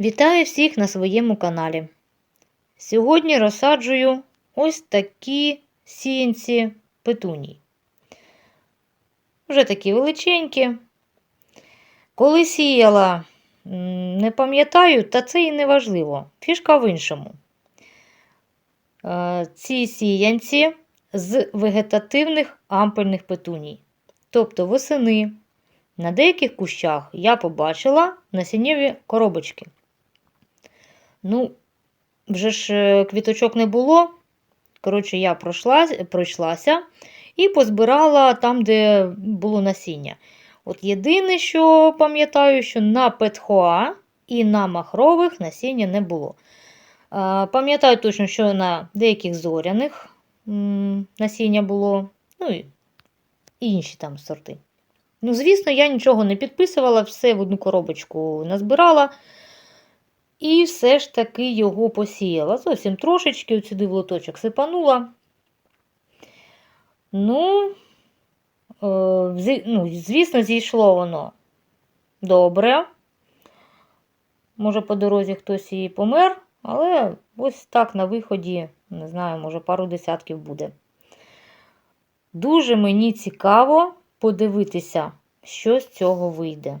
Вітаю всіх на своєму каналі. Сьогодні розсаджую ось такі сіянці петуній. Вже такі величенькі. Коли сіяла, не пам'ятаю, та це і не важливо. Фішка в іншому. Е, Ці сіянці з вегетативних ампельних петуній. Тобто восени на деяких кущах я побачила насіннєві коробочки. Ну, вже ж е, квіточок не було. Коротше, я пройшла, пройшлася і позбирала там, де було насіння. От єдине, що пам'ятаю, що на петхоа і на махрових насіння не було. Пам'ятаю точно, що на деяких зоряних насіння було, ну і інші там сорти. Ну, звісно, я нічого не підписувала, все в одну коробочку назбирала. І все ж таки його посіяла. Зовсім трошечки от сюди в лоточок сипанула. Ну, е, ну, звісно, зійшло воно добре. Може, по дорозі хтось і помер, але ось так на виході, не знаю, може, пару десятків буде. Дуже мені цікаво подивитися, що з цього вийде.